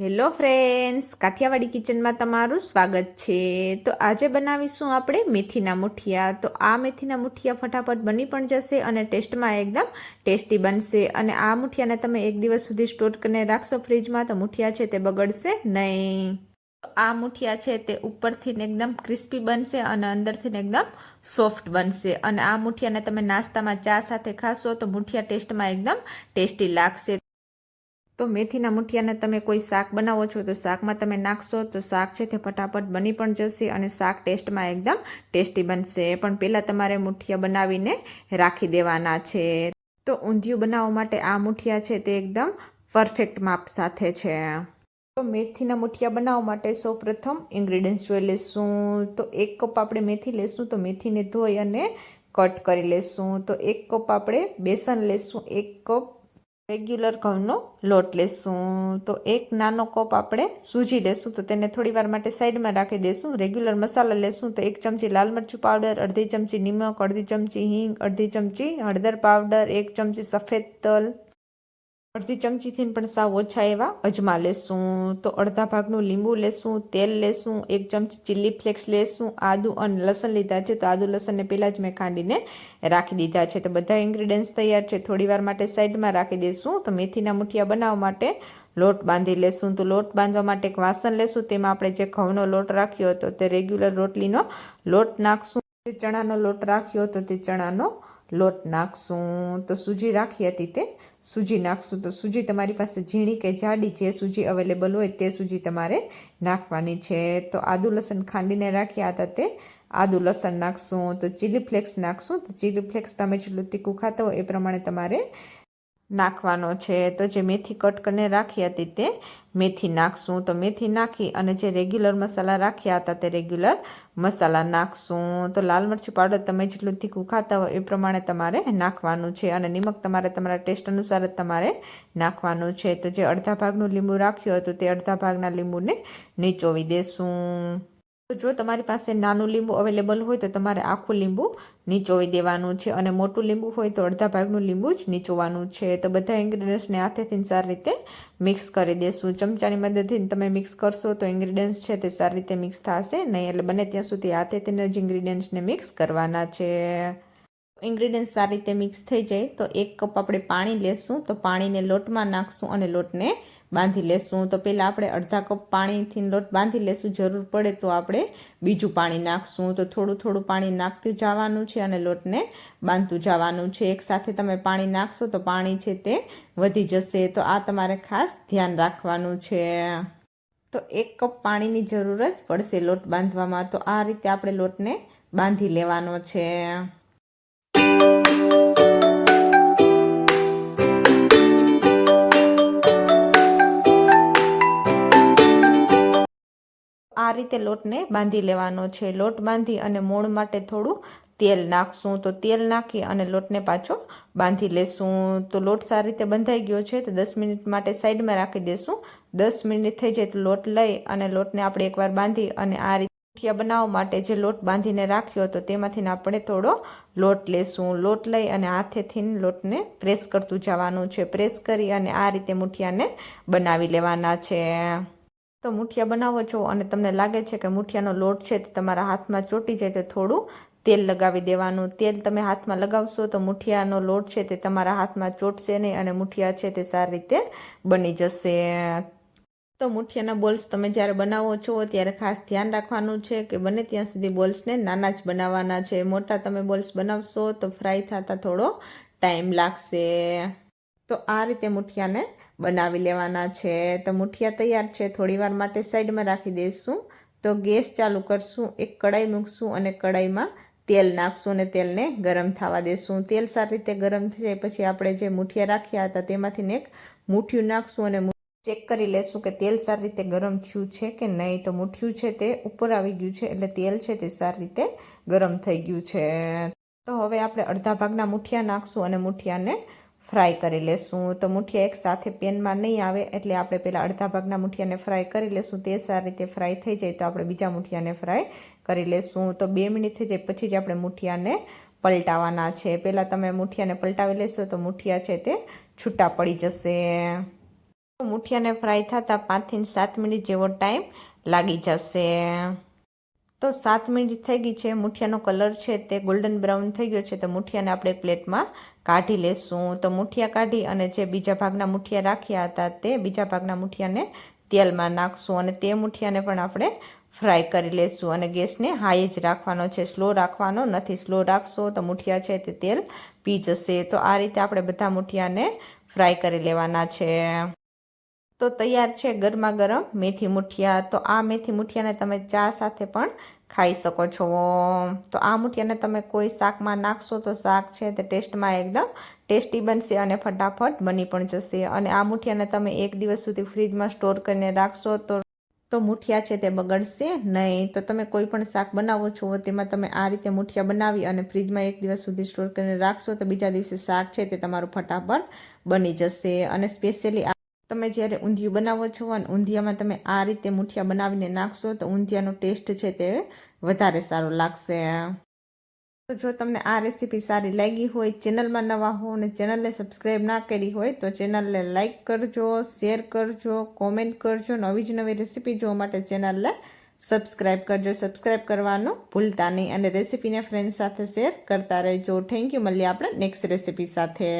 Hello friends, Kathiawadi કિચનમાં તમારું સ્વાગત છે. તો આજે બનાવીશું આપણે મેથીના મુઠિયા. તો આ મેથીના મુઠિયા ફટાફટ બની પણ જશે અને ટેસ્ટમાં એકદમ ટેસ્ટી બનશે. અને આ મુઠિયાને તમે એક દિવસ સુધી સ્ટોર કરીને રાખશો ફ્રીજમાં તો મુઠિયા છે તે બગડશે નહીં. આ મુઠિયા છે તે ઉપરથી એકદમ ક્રિસ્પી બનશે અને અંદરથી એકદમ સોફ્ટ બનશે. અને આ મુઠિયાને તમે નાસ્તામાં ચા સાથે ખાશો તો મુઠિયા ટેસ્ટમાં એકદમ ટેસ્ટી લાગશે. તો મેથીના મુઠિયાને તમે કોઈ શાક બનાવો છો તો શાકમાં તમે નાખશો તો શાક છે તે ફટાફટ બની પણ જશે અને શાક ટેસ્ટમાં એકદમ ટેસ્ટી બનશે. પણ પહેલાં તમારે મુઠિયા બનાવીને રાખી દેવાના છે. તો ઊંધિયું બનાવવા માટે આ મુઠિયા છે તે એકદમ પરફેક્ટ માપ સાથે છે. તો મેથીના મુઠિયા બનાવવા માટે સૌપ્રથમ ઇન્ગ્રીડિયન્ટ્સ જોઈ લેશું. તો એક કપ આપણે મેથી લેશું તો મેથીને ધોઈ અને કટ કરી લેશું. તો એક કપ આપણે બેસન લેશું. એક કપ રેગ્યુલર ઘઉંનો લોટ લેશું. તો એક નાનો કપ આપણે સૂજી લેશું. તો તેને થોડી વાર માટે સાઈડમાં રાખી દઈશું રેગ્યુલર મસાલા લેશું તો એક ચમચી લાલ મરચું પાવડર અડધી ચમચી નિમક, અડધી ચમચી હિંગ, અડધી ચમચી હળદર પાવડર એક ચમચી સફેદ તલ અડધી ચમચીથી પણ સાવ ઓછા એવા. અજમા લેશું, તો અડધા ભાગનું લીંબુ લેશું, તેલ લેશું, એક ચમચી ચીલી ફ્લેક્સ લેશું, આદુ અને લસણ લીધા છે. તો આદુ લસણને પહેલાં જ મેં ખાંડીને રાખી દીધા છે. તો બધા ઇન્ગ્રીડિયન્ટ્સ તૈયાર છે. થોડી વાર માટે સાઈડમાં રાખી દઈશું તો મેથીના મુઠિયા બનાવવા માટે લોટ બાંધી લેશું. તો લોટ બાંધવા માટે એક વાસણ લેશું. તેમાં આપણે જે ઘઉંનો લોટ રાખ્યો હતો તે રેગ્યુલર રોટલીનો લોટ નાખશું. ચણાનો લોટ રાખ્યો હતો તે ચણાનો લોટ નાખશું તો સૂજી રાખી હતી તે. સૂજી નાખશું તો સૂજી તમારી પાસે ઝીણી કે જાડી જે સૂજી અવેલેબલ હોય તે સૂજી તમારે નાખવાની છે. તો આદુ લસણ ખાંડીને રાખ્યા હતા તે. આદુ લસણ નાખશું તો ચીલી ફ્લેક્સ નાખશું તો ચીલી ફ્લેક્સ તમે જેટલું તીખું ખાતા હોય એ પ્રમાણે તમારે નાખવાનો છે. તો જે મેથી કટ કરીને રાખી હતી તે મેથી નાખશું. તો મેથી નાખી અને જે રેગ્યુલર મસાલા રાખ્યા હતા તે રેગ્યુલર મસાલા નાખશું. તો લાલ મરચી પાવડર તમે જેટલું તીખું ખાતા હોય એ પ્રમાણે તમારે નાખવાનું છે અને નિમક તમારે તમારા ટેસ્ટ અનુસાર જ તમારે નાખવાનું છે. તો જે અડધા ભાગનું લીંબુ રાખ્યું હતું તે અડધા ભાગના લીંબુને નીચોવી દેશું. તો જો તમારી પાસે નાનું લીંબુ અવેલેબલ હોય તો તમારે આખું લીંબુ નીચોવી દેવાનું છે અને મોટું લીંબુ હોય તો અડધા ભાગનું લીંબુ જ નીચોવાનું છે. તો બધા ઇન્ગ્રીડિયન્ટ્સને હાથેથી સારી રીતે મિક્સ કરી દેશું. ચમચાની મદદથી તમે મિક્સ કરશો તો ઇન્ગ્રીડિયન્ટ્સ છે તે સારી રીતે મિક્સ થશે નહીં એટલે બને ત્યાં સુધી હાથેથી જ ઇન્ગ્રીડિયન્ટ્સને મિક્સ કરવાના છે. ઇન્ગ્રીડિયન્ટ્સ સારી રીતે મિક્સ થઈ જાય, તો એક કપ આપણે પાણી લેશું, તો પાણીને લોટમાં નાખશું અને લોટને બાંધી લેશું. તો પહેલાં આપણે અડધા કપ પાણીથી લોટ બાંધી લેશું. જરૂર પડે તો આપણે બીજું પાણી નાખશું. તો થોડું થોડું પાણી નાખતું જવાનું છે અને લોટને બાંધતું જવાનું છે. એકસાથે તમે પાણી નાખશો તો પાણી છે તે વધી જશે. તો આ તમારે ખાસ ધ્યાન રાખવાનું છે. તો એક કપ પાણીની જરૂર જ પડશે લોટ બાંધવામાં. તો આ રીતે આપણે લોટને બાંધી લેવાનો છે. આ રીતે લોટને બાંધી લેવાનો છે. લોટ બાંધી અને મોણ માટે થોડું તેલ નાખશું. તો તેલ નાખી અને લોટને પાછો બાંધી લેશું. તો લોટ સારી રીતે બંધાઈ ગયો છે. તો દસ મિનિટ માટે સાઈડમાં રાખી દેશું. દસ મિનિટ થઈ જાય તો લોટ લઈ અને લોટને આપણે એકવાર બાંધી અને આ રીતે મુઠિયા બનાવવા માટે જે લોટ બાંધીને રાખ્યો હતો તેમાંથી આપણે થોડો લોટ લેશું. લોટ લઈ અને હાથેથી લોટને પ્રેસ કરતું જવાનું છે. પ્રેસ કરી અને આ રીતે મુઠિયાને બનાવી લેવાના છે. તો મુઠિયા બનાવો છો અને તમને લાગે છે કે મુઠિયાનો લોટ છે તે તમારા હાથમાં ચોટી જાય તો થોડું તેલ લગાવી દેવાનું. તેલ તમે હાથમાં લગાવશો તો મુઠિયાનો લોટ છે તે તમારા હાથમાં ચોટશે નહીં અને મુઠિયા છે તે સારી રીતે બની જશે. તો મુઠિયાના બોલ્સ તમે જ્યારે બનાવો છો ત્યારે ખાસ ધ્યાન રાખવાનું છે કે બને ત્યાં સુધી બોલ્સને નાના જ બનાવવાના છે. મોટા તમે બોલ્સ બનાવશો તો ફ્રાય થતાં થોડો ટાઈમ લાગશે. તો આ રીતે મુઠિયાને બનાવી લેવાના છે. તો મુઠિયા તૈયાર છે. થોડી વાર માટે સાઈડમાં રાખી દઈશું. તો ગેસ ચાલુ કરશું. એક કડાઈ મૂકશું અને કડાઈમાં તેલ નાખશું અને તેલને ગરમ થવા દેશું. તેલ સારી રીતે ગરમ થઈ જાય પછી આપણે જે મુઠિયા રાખ્યા હતા તેમાંથી એક મુઠિયું નાખશું અને ચેક કરી લેશું કે તેલ સારી રીતે ગરમ થયું છે કે નહીં. તો મુઠિયું છે તે ઉપર આવી ગયું છે એટલે તેલ છે તે સારી રીતે ગરમ થઈ ગયું છે. તો હવે આપણે અડધા ભાગના મુઠિયા નાખશું અને મુઠિયાને ફ્રાય કરી લેશું. તો મુઠિયા એક સાથે પેનમાં નહીં આવે એટલે આપણે પહેલાં અડધા ભાગના મુઠિયાને ફ્રાય કરી લેશું. તે સારી રીતે ફ્રાય થઈ જાય તો આપણે બીજા મુઠિયાને ફ્રાય કરી લેશું. તો બે મિનિટ થઈ જાય પછી જ આપણે મુઠિયાને પલટાવવાના છે. પહેલાં તમે મુઠિયાને પલટાવી લેશો તો મુઠિયા છે તે છૂટા પડી જશે. મુઠિયાને ફ્રાય થતાં પાંચથી સાત મિનિટ જેવો ટાઈમ લાગી જશે. તો સાત મિનિટ થઈ ગઈ છે. મુઠિયાનો કલર છે તે ગોલ્ડન બ્રાઉન થઈ ગયો છે. તો મુઠિયાને આપણે પ્લેટમાં કાઢી લેશું. તો મુઠિયા કાઢી અને જે બીજા ભાગના મુઠિયા રાખ્યા હતા તે બીજા ભાગના મુઠિયાને તેલમાં નાખશું અને તે મુઠિયાને પણ આપણે ફ્રાય કરી લેશું. અને ગેસને હાઈ જ રાખવાનો છે. સ્લો રાખવાનો નથી. સ્લો રાખશો તો મુઠિયા છે તે તેલ પી જશે. તો આ રીતે આપણે બધા મુઠિયાને ફ્રાય કરી લેવાના છે. તો તૈયાર છે ગરમા ગરમ મેથી મુઠિયા. તો આ મેથી મુઠિયાને તમે ચા સાથે પણ ખાઈ શકો છો. તો આ મુઠિયાને તમે કોઈ શાકમાં નાખશો તો શાક છે તે ટેસ્ટમાં એકદમ ટેસ્ટી બનશે અને ફટાફટ બની પણ જશે. અને આ મુઠિયાને તમે એક દિવસ સુધી ફ્રીજમાં સ્ટોર કરીને રાખશો તો તો મુઠિયા છે તે બગડશે નહીં. તો તમે કોઈ પણ શાક બનાવો છો તેમાં તમે આ રીતે મુઠિયા બનાવી અને ફ્રીજમાં એક દિવસ સુધી સ્ટોર કરીને રાખશો તો બીજા દિવસે શાક છે તે તમારું ફટાફટ બની જશે. અને સ્પેશિયલી તમે જ્યારે ઊંધિયું બનાવો છો અને ઊંધિયામાં તમે આ રીતે મુઠિયા બનાવીને નાખશો, તો ઊંધિયાનો ટેસ્ટ છે તે વધારે સારો લાગશે. તો જો તમને આ રેસીપી સારી લાગી હોય, ચેનલમાં નવા હો અને ચેનલને સબસ્ક્રાઈબ ના કરી હોય, તો ચેનલને લાઇક કરજો, શેર કરજો, કોમેન્ટ કરજો નવી જ નવી રેસીપી જોવા માટે ચેનલને સબસ્ક્રાઈબ કરજો. સબસ્ક્રાઈબ કરવાનું ભૂલતા નહીં અને રેસીપીને ફ્રેન્ડ સાથે શેર કરતા રહેજો. થેન્ક યુ મળીએ આપણે નેક્સ્ટ રેસીપી સાથે.